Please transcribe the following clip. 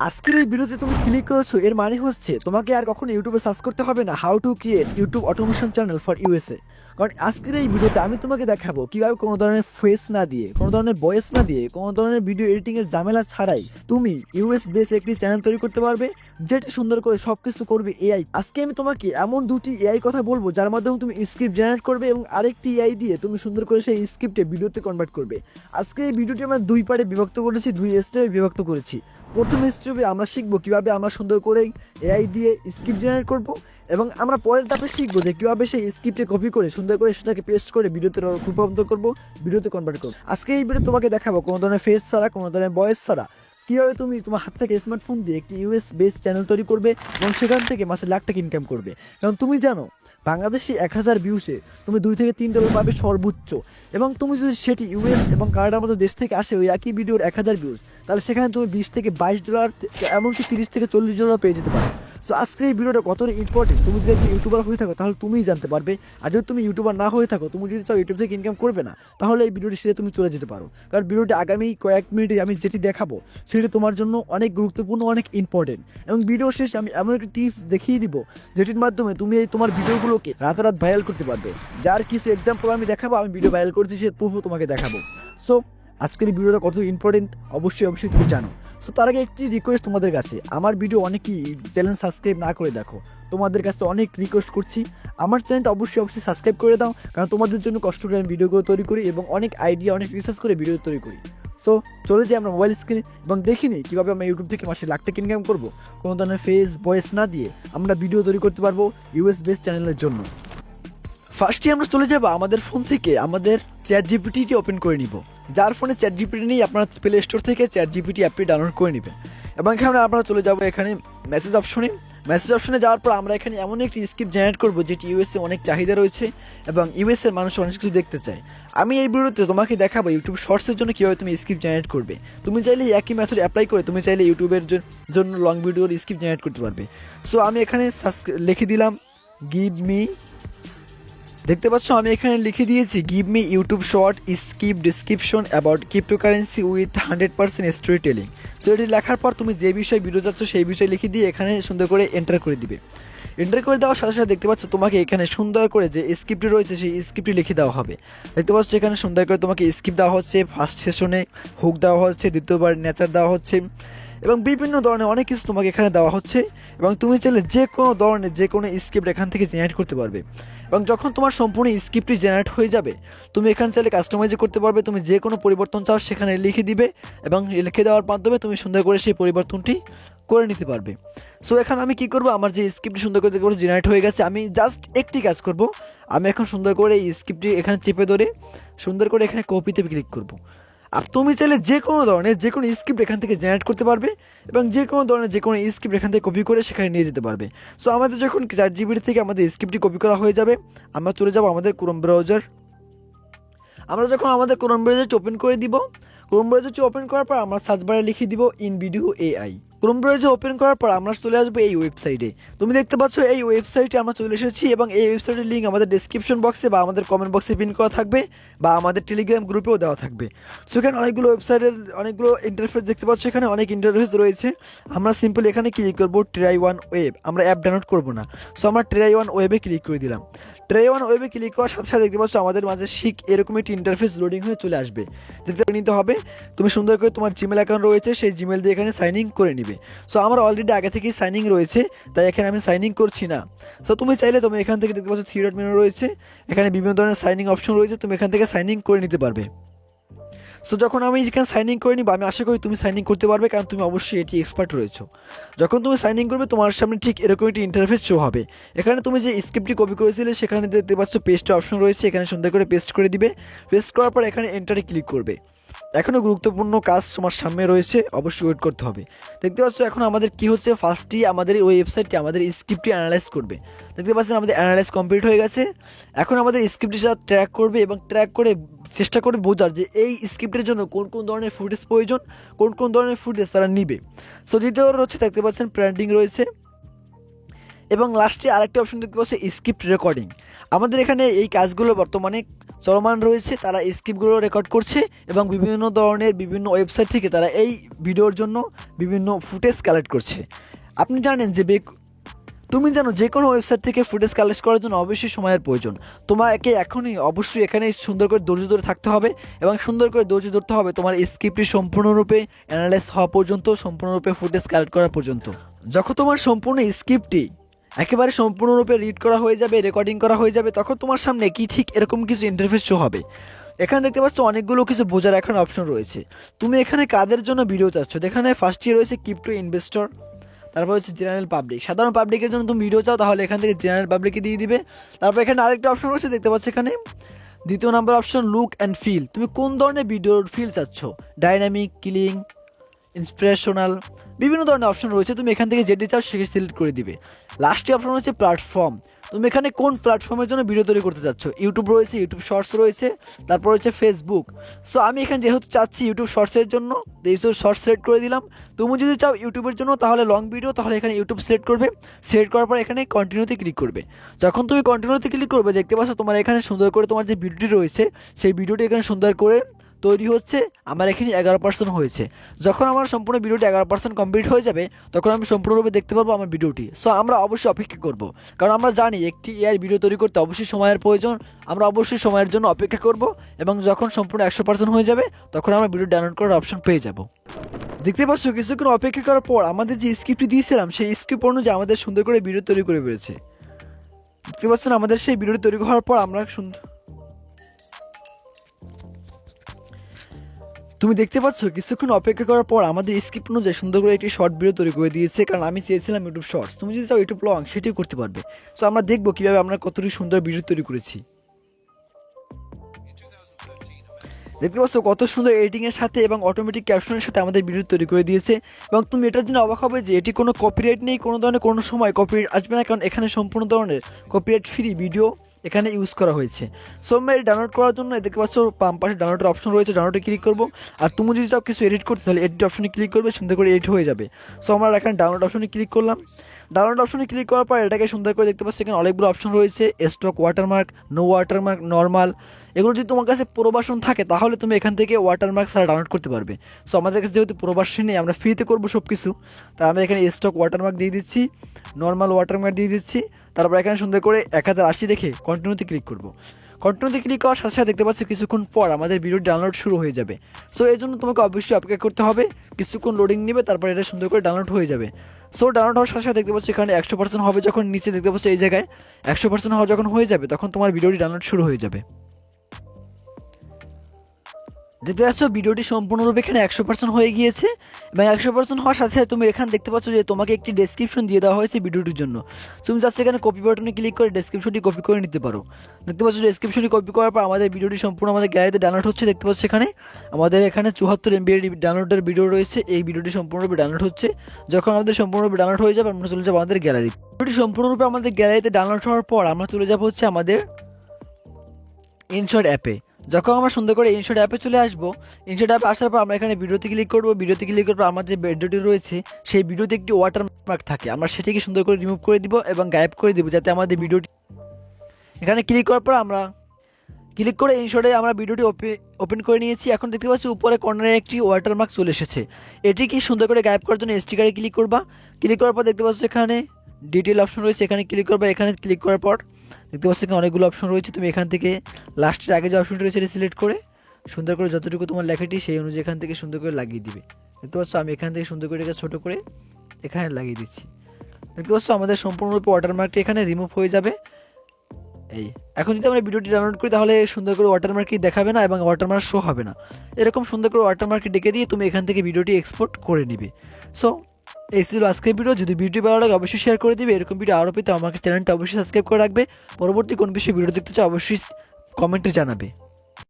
আজকের এই ভিডিওতে তুমি ক্লিক করেছ, এর মানে হচ্ছে তোমাকে আর কখনো ইউটিউবে সার্চ করতে হবে না how to create YouTube automation channel for USA কারণ আজকের এই ভিডিওতে আমি তোমাকে দেখাবো কীভাবে কোনো ধরনের ফেস না দিয়ে, কোনো ধরনের ভয়েস না দিয়ে, কোনো ধরনের ভিডিও এডিটিংয়ের ঝামেলা ছাড়াই তুমি ইউএস বেস একটি চ্যানেল তৈরি করতে পারবে, যেটা সুন্দর করে সব কিছু করবে এআই আজকে আমি তোমাকে এমন দুটি এআই কথা বলব, যার মাধ্যমে তুমি স্ক্রিপ্ট জেনারেট করবে এবং আরেকটি এআই দিয়ে তুমি সুন্দর করে সেই স্ক্রিপ্টে ভিডিওতে কনভার্ট করবে। আজকে এই ভিডিওটি আমরা দুই পার্টে বিভক্ত করেছি, দুই স্টেপে বিভক্ত করেছি। প্রথম স্টেপে আমরা শিখব কীভাবে আমরা সুন্দর করে এআই দিয়ে স্ক্রিপ্ট জেনারেট করব এবং আমরা পরের ধাপে শিখব যে কীভাবে সেই স্ক্রিপ্টে কপি করে সুন্দর করে সেটাকে পেস্ট করে ভিডিওতে রূপান্তর করব, ভিডিওতে কনভার্ট করব। আজকে এই ভিডিও তোমাকে দেখাবো কোনো ধরনের ফেস ছাড়া, কোনো ধরনের ভয়েস ছাড়া। কীভাবে তুমি তোমার হাত থেকে স্মার্টফোন দিয়ে একটি ইউএস বেস চ্যানেল তৈরি করবে এবং সেখান থেকে মাসে লাখ টাকা ইনকাম করবে। কারণ তুমি জানো বাংলাদেশে এক হাজার ভিউসে তুমি দুই থেকে তিন ডলার পাবে সর্বোচ্চ। এবং তুমি যদি সেটি ইউএস এবং কানাডার মতো দেশ থেকে আসে ওই একই ভিডিওর এক হাজার ভিউজ তাহলে সেখানে তুমি বিশ থেকে বাইশ ডলার এমনকি তিরিশ থেকে চল্লিশ ডলার পেয়ে যেতে পারো। সো আজকে এই ভিডিওটা কতটা ইম্পর্টেন্ট তুমি যদি একজন ইউটিউবার হয়ে থাকো, তাহলে তুমিই জানতে পারবে। আর যদি তুমি ইউটিউবার না হয়ে থাকো, তুমি যদি চাও ইউটিউব থেকে ইনকাম করবে না, তাহলে এই ভিডিওটি সেরে তুমি চলে যেতে পারো। কারণ ভিডিওটি আগামী কয়েক মিনিটে আমি যেটি দেখাবো, সেটি তোমার জন্য অনেক গুরুত্বপূর্ণ, অনেক ইম্পর্টেন্ট এবং ভিডিও শেষে আমি এমন একটি টিপস দেখিয়ে দিব, যেটির মাধ্যমে তুমি এই তোমার ভিডিওগুলোকে রাতারাত ভাইরাল করতে পারবে। যার কিছু এক্সাম্পল আমি দেখাবো, আমি ভিডিও ভাইরাল করছি, সে প্রুফও তোমাকে দেখাবো। সো আজকের ভিডিওটা কত ইম্পর্টেন্ট অবশ্যই অবশ্যই তুমি জানো। সো তার আগে একটি রিকোয়েস্ট তোমাদের কাছে। আমার ভিডিও অনেকেই চ্যানেল সাবস্ক্রাইব না করে দেখো। তোমাদের কাছে অনেক রিকোয়েস্ট করছি। আমার চ্যানেলটা অবশ্যই অবশ্যই সাবস্ক্রাইব করে দাও, কারণ তোমাদের জন্য কষ্ট করে আমি ভিডিওগুলো তৈরি করি এবং অনেক আইডিয়া অনেক রিসার্চ করে ভিডিও তৈরি করি। সো চলে যাই আমরা মোবাইল স্ক্রিনে এবং দেখি নিই কীভাবে আমরা ইউটিউব থেকে মাসে লাখ টাকা ইনকাম করব। কোনো ধরনের ফেস ভয়েস না দিয়ে আমরা ভিডিও তৈরি করতে পারব ইউএস বেস চ্যানেলের জন্য। ফার্স্টে আমরা চলে যাব আমাদের ফোন থেকে আমাদের চ্যাট জিপিটি ওপেন করে নিব। যার ফোনে চ্যাট জিপিটি নেই, আপনারা প্লে স্টোর থেকে চ্যাট জিপিটি অ্যাপটি ডাউনলোড করে নেবেন। এবং এখানে আমরা চলে যাব এখানে মেসেজ অপশনে মেসেজ অপশনে যাওয়ার পর আমরা এখানে এমন একটি স্ক্রিপ্ট জেনারেট করব, যেটি ইউএসএ অনেক চাহিদা রয়েছে এবং ইউএসএর মানুষ অনেক কিছু দেখতে চায়। আমি এই ভিডিওতে তোমাকে দেখাবো ইউটিউব শর্টসের জন্য কীভাবে তুমি স্ক্রিপ্ট জেনারেট করবে। তুমি চাইলে একই মেথড অ্যাপ্লাই করে তুমি চাইলে ইউটিউবের জন্য লং ভিডিওর স্ক্রিপ্ট জেনারেট করতে পারবে। সো আমি এখানে লিখে দিলাম গিভ মি দেখতে পাচ্ছ, আমি এখানে লিখে দিয়েছি give me YouTube short script description about cryptocurrency with hundred percent storytelling so এটি লেখার পর তুমি যে বিষয়ে ভিডিও যাচ্ছ, সেই বিষয়ে লিখে দিয়ে এখানে সুন্দর করে এন্টার করে দিবে। এন্টার করে দেওয়ার সাথে সাথে দেখতে পাচ্ছ, তোমাকে এখানে সুন্দর করে যে স্ক্রিপ্টটি রয়েছে, সেই স্ক্রিপ্টটি লিখে দেওয়া হবে। দেখতে পাচ্ছ, এখানে সুন্দর করে তোমাকে স্ক্রিপ্ট দেওয়া হচ্ছে ফার্স্ট সেশনে হুক দেওয়া হচ্ছে, দ্বিতীয়বার নেচার দেওয়া হচ্ছে। এবং বিভিন্ন ধরনের অনেক কিছু তোমাকে এখানে দেওয়া হচ্ছে এবং তুমি চাইলে যে কোনো ধরনের, যে কোনো স্ক্রিপ্ট এখান থেকে জেনারেট করতে পারবে। এবং যখন তোমার সম্পূর্ণ স্ক্রিপ্টটি জেনারেট হয়ে যাবে, তুমি এখানে চাইলে কাস্টমাইজ করতে পারবে। তুমি যে কোনো পরিবর্তন চাও, সেখানে লিখে দিবে এবং লিখে দেওয়ার মাধ্যমে তুমি সুন্দর করে সেই পরিবর্তনটি করে নিতে পারবে। সো এখন আমি কি করব? আমার যে স্ক্রিপ্টটি সুন্দর করে দেখতে জেনারেট হয়ে গেছে। আমি জাস্ট একটি কাজ করব। আমি এখন সুন্দর করে এই স্ক্রিপ্টটি এখানে চেপে ধরে সুন্দর করে এখানে কপিতে ক্লিক করব। আর তুমি চাইলে যে কোনো ধরনের যে কোনো স্ক্রিপ্ট এখান থেকে জেনারেট করতে পারবে এবং যে কোনো ধরনের যে কোনো স্ক্রিপ্ট এখান থেকে কপি করে সেখানে নিয়ে যেতে পারবে। সো আমাদের যখন চার জিবির থেকে আমাদের স্ক্রিপ্টটি কপি করা হয়ে যাবে, আমরা চলে যাব আমাদের ক্রোম ব্রাউজার আমরা যখন আমাদের ক্রোম ব্রাউজারটি ওপেন করে দিব ক্রোম ব্রাউজারটি ওপেন করার পর আমরা সার্চ বারে লিখে দিব InVideo AI Chrome browser open করার পর আমরা চলে আসব এই ওয়েবসাইটে তুমি দেখতে পাচ্ছ এই ওয়েবসাইটে আমরা চলে এসেছি এবং এই ওয়েবসাইটের লিঙ্ক আমাদের ডিসক্রিপশন বক্সে বা আমাদের কমেন্ট বক্সে পিন করা থাকবে বা আমাদের টেলিগ্রাম গ্রুপেও দেওয়া থাকবে। সো এখানে অনেকগুলো ওয়েবসাইটের অনেকগুলো ইন্টারফেস দেখতে পাচ্ছ, এখানে অনেক ইন্টারফেস রয়েছে। আমরা সিম্পল এখানে ক্লিক করব ট্রাই ওয়ান ওয়েব আমরা অ্যাপ ডাউনলোড করব না। সো আমরা ট্রাই ওয়ান ওয়েবে ক্লিক করে দিলাম। ট্রাই ওয়ান ওয়েবে ক্লিক করার সাথে সাথে দেখতে পাচ্ছ আমাদের মাঝে শিখ এরকম একটি ইন্টারফেস লোডিং হয়ে চলে আসবে। দেখতে নিতে হবে। তুমি সুন্দর করে তোমার জিমেল অ্যাকাউন্ট রয়েছে, সেই জিমেল দিয়ে এখানে সাইন ইন করে নিবে। সো আমার অলরেডি আগে থেকেই সাইনিং রয়েছে, তাই এখানে আমি সাইনিং করছি না। সো তুমি চাইলে তুমি এখান থেকে দেখতে পাচ্ছ থ্রি ডট মেনু রয়েছে, এখানে বিভিন্ন ধরনের সাইনিং অপশন রয়েছে, তুমি এখান থেকে সাইনিং করে নিতে পারবে। সো যখন আমি এখানে সাইন ইন করে নিব, আমি আশা করি তুমি সাইন ইন করতে পারবে, কারণ তুমি অবশ্যই এটি এক্সপার্ট রয়েছো। যখন তুমি সাইন ইন করবে, তোমার সামনে ঠিক এরকম একটি ইন্টারফেস শো হবে। এখানে তুমি যে স্ক্রিপ্টটি কপি করেছিলে, সেখানে দেখতে পাচ্ছ পেস্টের অপশন রয়েছে, এখানে সুন্দর করে পেস্ট করে দিবে। পেস্ট করার পর এখানে এন্টারে ক্লিক করবে। এখনও গুরুত্বপূর্ণ কাজ তোমার সামনে রয়েছে, অবশ্যই ওয়েট করতে হবে। দেখতে পাচ্ছ এখন আমাদের কি হচ্ছে? ফার্স্টই আমাদের এই ওয়েবসাইটটি আমাদের স্ক্রিপ্টটি অ্যানালাইজ করবে। দেখতে পাচ্ছেন আমাদের অ্যানালাইজ কমপ্লিট হয়ে গেছে। এখন আমাদের স্ক্রিপ্টটি সাথে ট্র্যাক করবে এবং ট্র্যাক করে চেষ্টা করে বোঝার যে এই স্ক্রিপ্টের জন্য কোন কোন ধরনের ফুটেজ প্রয়োজন, কোন কোন ধরনের ফুটেজ তারা নিবে। সো দ্বিতীয় হচ্ছে দেখতে পাচ্ছেন প্র্যান্ডিং রয়েছে। এবং লাস্টে আরেকটা অপশন দেখতে পাচ্ছি স্ক্রিপ্ট রেকর্ডিং আমাদের এখানে এই কাজগুলো বর্তমানে চলমান রয়েছে, তারা স্ক্রিপ্টগুলো রেকর্ড করছে এবং বিভিন্ন ধরনের বিভিন্ন ওয়েবসাইট থেকে তারা এই ভিডিওর জন্য বিভিন্ন ফুটেজ কালেক্ট করছে। আপনি জানেন যে তুমি জানো যে কোনো ওয়েবসাইট থেকে ফুটেজ কালেক্ট করার জন্য অবশ্যই সময়ের প্রয়োজন। তোমাকে এখনই অবশ্যই এখানে সুন্দর করে ধৈর্য ধরে থাকতে হবে এবং সুন্দর করে ধৈর্য ধরতে হবে তোমার স্ক্রিপ্টটি সম্পূর্ণরূপে অ্যানালাইজ হওয়া পর্যন্ত, সম্পূর্ণরূপে ফুটেজ কালেক্ট করা পর্যন্ত। যখন তোমার সম্পূর্ণ স্ক্রিপ্টটি একেবারে সম্পূর্ণরূপে রিড করা হয়ে যাবে রেকর্ডিং করা হয়ে যাবে, তখন তোমার সামনে কি ঠিক এরকম কিছু ইন্টারফেস শো হবে। এখানে দেখতে পাচ্ছ অনেকগুলো কিছু বোঝার এখন অপশন রয়েছে। তুমি এখানে কাদের জন্য ভিডিও চাচ্ছ? এখানে ফার্স্ট ইয়ার রয়েছে ক্রিপ্টো ইনভেস্টর তারপর হচ্ছে জেনারেল পাবলিক সাধারণ পাবলিকের জন্য তুমি ভিডিও চাও, তাহলে এখান থেকে জেনারেল পাবলিকে দিয়ে দিবে। তারপর এখানে আরেকটা অপশন রয়েছে, দেখতে পাচ্ছ এখানে। দ্বিতীয় number option look and feel তুমি কোন ধরনের ভিডিওর ফিল চাচ্ছ? ডাইনামিক কিলিং ইন্সপিরেশনাল বিভিন্ন ধরনের অপশন রয়েছে। তুমি এখান থেকে যেটি চাও, সেটি সিলেক্ট করে দিবে। লাস্টে অপশন হচ্ছে প্ল্যাটফর্ম তুমি এখানে কোন প্ল্যাটফর্মের জন্য ভিডিও তৈরি করতে চাচ্ছ? ইউটিউব রয়েছে ইউটিউব শর্টস রয়েছে, তারপর হচ্ছে ফেসবুক সো আমি এখানে যেহেতু চাচ্ছি ইউটিউব শর্টসের জন্য ইউটিউব শর্টস সিলেক্ট করে দিলাম, তুমি যদি চাও ইউটিউবের জন্য, তাহলে লং ভিডিও তাহলে এখানে ইউটিউব সিলেক্ট করবে। সিলেক্ট করার পর এখানে কন্টিনিউতে ক্লিক করবে। যখন তুমি কন্টিনিউতে ক্লিক করবে, দেখতে পাচ্ছ তোমার এখানে সুন্দর করে তোমার যে ভিডিওটি রয়েছে, সেই ভিডিওটি এখানে সুন্দর করে তৈরি হচ্ছে, আমার এখানে এগারো পার্সেন্ট হয়েছে। যখন আমার সম্পূর্ণ ভিডিওটি এগারো পার্সেন্ট কমপ্লিট হয়ে যাবে, তখন আমি সম্পূর্ণরূপে দেখতে পাবো আমার ভিডিওটি। সো আমরা অবশ্যই অপেক্ষা করব। কারণ আমরা জানি, একটি এআই ভিডিও তৈরি করতে অবশ্যই সময়ের প্রয়োজন। আমরা অবশ্যই সময়ের জন্য অপেক্ষা করব এবং যখন সম্পূর্ণ একশো পার্সেন্ট হয়ে যাবে, তখন আমরা ভিডিও ডাউনলোড করার অপশন পেয়ে যাব। দেখতে পাচ্ছ, কিছুক্ষণ অপেক্ষা করার পর আমাদের যে স্ক্রিপ্টটি দিয়েছিলাম, সেই স্ক্রিপ্ট অনুযায়ী আমাদের সুন্দর করে ভিডিও তৈরি করে বেরোছে দেখতে পাচ্ছেন, আমাদের সেই ভিডিওটি তৈরি হওয়ার পর আমরা সুন্দর তুমি দেখতে পাচ্ছ? কিছুক্ষণ অপেক্ষা করার পর আমাদের স্ক্রিপ্ট অনুযায়ী সুন্দর করে একটি শর্ট ভিডিও তৈরি করে দিয়েছে। কারণ আমি চেয়েছিলাম ইউটিউব শর্টস তুমি যদি চাও ইউটিউব লং সেটিও করতে পারবে। সো আমরা দেখব কীভাবে আমরা কতটি সুন্দর ভিডিও তৈরি করেছি। দেখতে পাচ্ছ কত সুন্দর এডিটিংয়ের সাথে এবং অটোমেটিক ক্যাপশনের সাথে আমাদের ভিডিও তৈরি করে দিয়েছে। এবং তুমি এটার জন্য অবাক হবে যে এটি কোনো কপিরাইট নেই, কোনো ধরনের কোনো সময় কপিরাইট আসবে না। কারণ এখানে সম্পূর্ণ ধরনের কপিরাইট ফ্রি ভিডিও এখানে ইউজ করা হয়েছে। সো আমরা এটি ডাউনলোড করার জন্য দেখতে পাচ্ছ পাম্প পাশে ডাউনলোডের অপশন রয়েছে ডাউনলোডে ক্লিক করব। আর তুমি যদি সব কিছু এডিট করতে তাহলে এডিট অপশনে ক্লিক করবে, সুন্দর করে এডিট হয়ে যাবে। সো আমরা এখানে ডাউনলোড অপশনে ক্লিক করলাম। ডাউনলোড অপশনে ক্লিক করার পর এটাকে সুন্দর করে দেখতে পাচ্ছি, এখানে অনেকগুলো অপশন রয়েছে stock watermark no watermark normal এগুলো যদি তোমার কাছে প্রবাসন থাকে, তাহলে তুমি এখান থেকে ওয়াটারমার্ক সারা ডাউনলোড করতে পারবে। সো আমাদের কাছে যেহেতু প্রোবাসন নেই, আমরা ফ্রিতে করব সব কিছু তাই আমরা এখানে স্টক ওয়াটারমার্ক দিয়ে দিচ্ছি নর্মাল ওয়াটারমার্ক দিয়ে দিচ্ছি। তারপর এখানে সুন্দর করে এক হাজার আশি রেখে কন্টিনিউতে ক্লিক করব। কন্টিনিউতে ক্লিক করার সাথে সাথে দেখতে পাচ্ছি, কিছুক্ষণ পর আমাদের ভিডিও ডাউনলোড শুরু হয়ে যাবে। সো এই জন্য তোমাকে অবশ্যই অপেক্ষা করতে হবে, কিছুক্ষণ লোডিং নেবে, তারপর এটা সুন্দর করে ডাউনলোড হয়ে যাবে। সো ডাউনলোড হওয়ার সাথে সাথে দেখতে পাচ্ছি এখানে একশো পার্সেন্ট হবে যখন নিচে দেখতে পাচ্ছি এই জায়গায়। একশো পার্সেন্ট হওয়া যখন হয়ে যাবে, তখন তোমার ভিডিওটি ডাউনলোড শুরু হয়ে যাবে। দেখতে পাচ্ছ, ভিডিওটি সম্পূর্ণরূপে এখানে একশো পার্সেন্ট হয়ে গিয়েছে এবং একশো পার্সেন্ট হওয়ার সাথে সাথে তুমি এখানে দেখতে পাচ্ছ যে তোমাকে একটি ডেসক্রিপশন দিয়ে দেওয়া হয়েছে ভিডিওটির জন্য। তুমি জাস্ট এখানে কপি বাটনে ক্লিক করে ডেসক্রিপশনটি কপি করে নিতে পারো। দেখতে পাচ্ছ ডেসক্রিপশনটি কপি করার পর আমাদের ভিডিওটি সম্পূর্ণ আমাদের গ্যালারিতে ডাউনলোড হচ্ছে। দেখতে পাচ্ছ এখানে আমাদের এখানে চুয়াত্তর এমবি ডাউনলোডের ভিডিও রয়েছে। এই ভিডিওটি সম্পূর্ণরূপে ডাউনলোড হচ্ছে। যখন আমাদের সম্পূর্ণরূপে ডাউনলোড হয়ে যাবে, আমরা চলে যাব আমাদের গ্যালারি। ভিডিওটি সম্পূর্ণরূপে আমাদের গ্যালারিতে ডাউনলোড হওয়ার পর আমরা চলে যাব হচ্ছে আমাদের ইনশর্ট অ্যাপে যখন আমরা সুন্দর করে ইনশর্ট অ্যাপে চলে আসব ইনশর্ট অ্যাপে আসার পর আমরা এখানে ভিডিওতে ক্লিক করব, ভিডিওতে ক্লিক করার পর আমার যে ভিডিওটি রয়েছে, সেই ভিডিওতে একটি ওয়াটারমার্ক থাকে। আমরা সেটিকে সুন্দর করে রিমুভ করে দিব এবং গায়েব করে দিব যাতে আমাদের ভিডিওটি এখানে ক্লিক করার পর আমরা ক্লিক করে ইনশর্টে আমরা ভিডিওটি ওপেন করে নিয়েছি। এখন দেখতে পাচ্ছি উপরে কর্নারে একটি ওয়াটারমার্ক চলে এসেছে। এটি কি সুন্দর করে গায়েব করার জন্য স্টিকারে ক্লিক করবা? ক্লিক করার পর দেখতে পাচ্ছ এখানে ডিটেল অপশন রয়েছে, এখানে ক্লিক করবা, এখানে ক্লিক করার পর দেখতে পাচ্ছ এখানে অনেকগুলো অপশন রয়েছে, তুমি এখান থেকে লাস্টের আগে যে অপশনটি রয়েছে সেটা সিলেক্ট করে সুন্দর করে যতটুকু তোমার লেখাটি সেই অনুযায়ী এখান থেকে সুন্দর করে লাগিয়ে দিবে। দেখতে পাচ্ছ আমি এখান থেকে সুন্দর করে এটাকে ছোটো করে এখানে লাগিয়ে দিচ্ছি। দেখতে পাচ্ছ আমাদের সম্পূর্ণরূপে ওয়াটারমার্কটি এখানে রিমুভ হয়ে যাবে। এই, এখন যদি আমরা ভিডিওটি ডাউনলোড করি তাহলে সুন্দর করে ওয়াটারমার্কই দেখাবে না এবং ওয়াটারমার্ক শো হবে না। এরকম সুন্দর করে ওয়াটারমার্কটি ডেকে দিয়ে তুমি এখান থেকে ভিডিওটি এক্সপোর্ট করে নিবে। সো এই ছিল আজকের ভিডিও যদি ভিডিও ভালো লাগে, অবশ্যই শেয়ার করে দিবে। এরকম ভিডিও আরও পেতে আমাকে চ্যানেলটা অবশ্যই সাবস্ক্রাইব করে রাখবে। পরবর্তী কোন বিষয়ে ভিডিও দেখতে চাও, অবশ্যই কমেন্টে জানাবে।